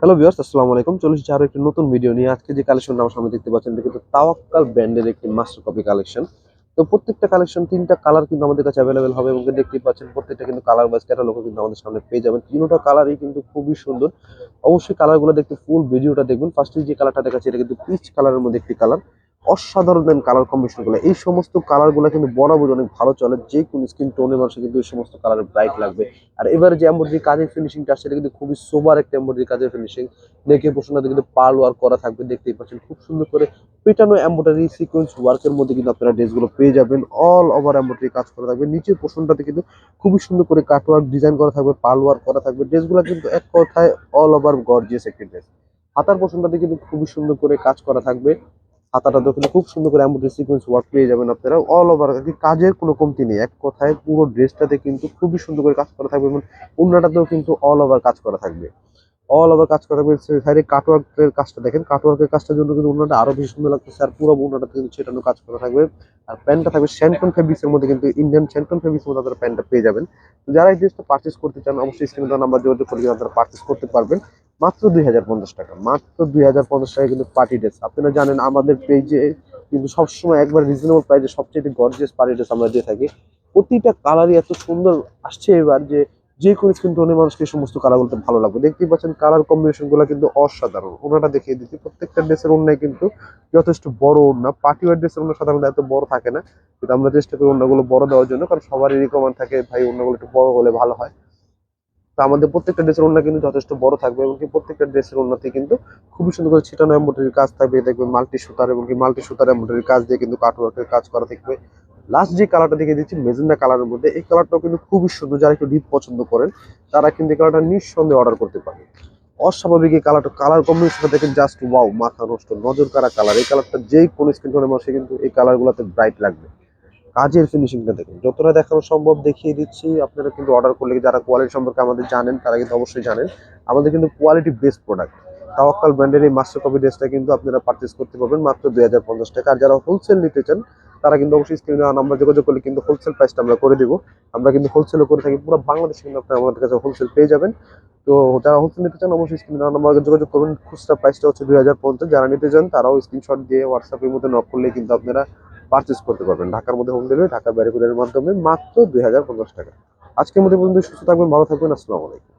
Hello viewers আসসালামু আলাইকুম। চলে এসেছি আরও একটি নতুন ভিডিও নিয়ে। আজকে যে কালেকশনটা আমার সামনে দেখতে পাচ্ছেন, এটা কিন্তু তাওয়াক্কাল ব্র্যান্ডের একটি মাস্টার কপি কালেকশন তো প্রত্যেকটা কালেকশন তিনটা কালার কিন্তু আমাদের কাছে অ্যাভেলেবেল হবে এবং দেখতেই পাচ্ছেন, প্রত্যেকটা কিন্তু কালার বাস ক্যাটালগও কিন্তু আমাদের সামনে পেয়ে যাবেন। তিনটা কালারই কিন্তু খুবই সুন্দর। অবশ্যই কালারগুলো দেখতে ফুল ভিডিওটা দেখবেন। ফার্স্টে যে কালারটা দেখাচ্ছি, এটা কিন্তু পিচ কালারের মধ্যে একটি কালার অসাধারণ কালার কম্বিনেশনগুলো। এই সমস্ত কালারগুলো কিন্তু বরাবর অনেক ভালো চলে। যে কোন স্কিন টোনের মানুষের কিন্তু এই সমস্ত কালার ব্রাইট লাগবে। আর এবারে যে এমব্রয়ডারি কাজের ফিনিশিংটা সেটা কিন্তু খুবই সোবার একটা এমব্রয়ডারি কাজের ফিনিশিং নেকের পোর্শনটাতে কিন্তু পার্ল ওয়ার্ক করা থাকবে, দেখতেই পাচ্ছেন। খুব সুন্দর করে পেটানো এমব্রয়ডারি সিকোয়েন্স ওয়ার্কের মধ্যে কিন্তু আপনারা ড্রেসগুলো পেয়ে যাবেন। অল ওভার এমব্রয়ডারি কাজ করা থাকবে। নিচের পোর্শনটাতে কিন্তু খুবই সুন্দর করে কাট ওয়ার্ক ডিজাইন করা থাকবে পার্ল ওয়ার্ক করা থাকবে। ড্রেসগুলো কিন্তু এক কথায় অল ওভার গর্জিয়াস একটি ড্রেস হাতার পোর্শনটাতে কিন্তু খুবই সুন্দর করে কাজ করা থাকবে। হাতাটাতেও কিন্তু খুব সুন্দর করে এমন সিকোয়েন্স ওয়ার্ক পেয়ে যাবেন আপনারা। অল ওভার আর কি কাজের কোনো কমতি নেই। এক কথায় পুরো ড্রেসটাতে কিন্তু খুবই সুন্দর করে কাজ করা থাকবে এবং উন্নাটাতেও কিন্তু অল ওভার কাজ করা থাকবে। অল ওভার কাজ করা থাকবে সাইডে কাটওয়ার্কের কাজটা দেখেন। কাটওয়ার্কের কাজটার জন্য কিন্তু অন্যটা আরও বেশি সুন্দর লাগতেছে আর পুরো অন্যটাতে কিন্তু ছেটানো কাজ করা থাকবে। আর প্যান্টটা থাকবে শ্যান্টন ফেব্রিক্স এর মধ্যে কিন্তু ইন্ডিয়ান শ্যান্টন ফেব্রিক্স মধ্যে আপনারা প্যান্টটা পেয়ে যাবেন। তো যারা এই ড্রেসটা পার্চেস করতে চান, অবশ্যই স্ক্রিনে নাম্বার যোগাযোগ করে আপনারা পার্চেস করতে পারবেন। মাত্র দুই হাজার পঞ্চাশ টাকা। মাত্র দুই হাজার পঞ্চাশ টাকা কিন্তু পার্টি ড্রেস আপনারা জানেন আমাদের পেজে কিন্তু সবসময় একবার রিজনেবল প্রাইসে সবচেয়ে গর্জিয়াস পার্টি ড্রেস আমরা দিয়ে থাকি। প্রতিটা কালারই এত সুন্দর আসছে এবার যে যে কোনো স্কিন টোনের মানুষকে সমস্ত কালারগুলোতে ভালো লাগবে। দেখতেই পাচ্ছেন কালার কম্বিনেশনগুলো কিন্তু অসাধারণ। ওনাটা দেখিয়ে দিচ্ছি, প্রত্যেকটা ড্রেসের ওনায় কিন্তু যথেষ্ট বড় ওনা পার্টি ওয়ার ড্রেসের ওনা সাধারণত এত বড় থাকে না, কিন্তু আমরা চেষ্টা করি ওনাগুলো বড় দেওয়ার জন্য, কারণ সবারই রিকমেন্ড থাকে, ভাই ওনাগুলো একটু বড় হলে ভালো হয়। তো আমাদের প্রত্যেকটা ড্রেসের ওড়না কিন্তু যথেষ্ট বড় থাকবে এবং প্রত্যেকটা ড্রেসের ওড়নাতে কিন্তু খুবই সুন্দর করে ছিটানো এমব্রয়ডারির কাজ থাকবে। দেখবে মাল্টি সুতার এবং কি মাল্টি সুতার এমব্রয়ডারির কাজ দিয়ে কিন্তু কাটওয়ার্কের কাজ করা থাকবে। লাস্ট যে কালারটা দেখে দিচ্ছি মেজেন্ডা কালারের মধ্যে, এই কালারটাও কিন্তু খুবই সুন্দর। যারা একটু ডিপ পছন্দ করেন, তারা কিন্তু এই কালারটা নিঃসন্দেহে অর্ডার করতে পারে অস্বাভাবিক এই কালারটা কালার কম্বিনেশনটা দেখেন জাস্ট ওয়াও মাথা নষ্ট, নজর কারা কালার এই কালারটা যেই কোন স্কিন টোনের মানুষে কিন্তু এই কালারগুলোতে ব্রাইট লাগবে। কাজের ফিনিশিংটা দেখেন, যতটা দেখানো সম্ভব দেখিয়ে দিচ্ছি। আপনারা কিন্তু অর্ডার করলে যারা কোয়ালিটি সম্পর্কে আমাদের জানেন, তারা কিন্তু অবশ্যই জানেন। আমাদের কিন্তু কোয়ালিটি বেস্ট প্রোডাক্ট তাওয়াক্কাল ব্র্যান্ডের এই মাস্টার কপি ড্রেসটা কিন্তু আপনারা পারচেস করতে পারবেন মাত্র দুই হাজার পঞ্চাশ টাকা। আর যারা হোলসেল নিতে চান তারা কিন্তু অবশ্যই স্ক্রিনে নাম্বার যোগাযোগ করলে কিন্তু হোলসেল প্রাইসটা আমরা করে দিব। আমরা কিন্তু হোলসেলও করে থাকি, পুরো বাংলাদেশে কিন্তু আপনারা আমাদের কাছে হোলসেল পেয়ে যাবেন। তো যারা হোলসেল নিতে চান, অবশ্যই স্ক্রিনে নাম্বার যোগাযোগ করবেন খুচরা প্রাইসটা হচ্ছে দুই হাজার পঞ্চাশ। যারা নিতে চান, তারাও স্ক্রিনশট দিয়ে হোয়াটসঅ্যাপের মধ্যে নক করলে কিন্তু আপনারা পারচেস করতে পারবেন। ঢাকার মধ্যে হোম ডেলিভারি ঢাকা বাইরে কুরিয়ারের মাধ্যমে মাত্র দুই হাজার পঞ্চাশ টাকা। আজকের মধ্যে পর্যন্ত সুস্থ থাকবেন, ভালো থাকবেন। আসসালামু আলাইকুম।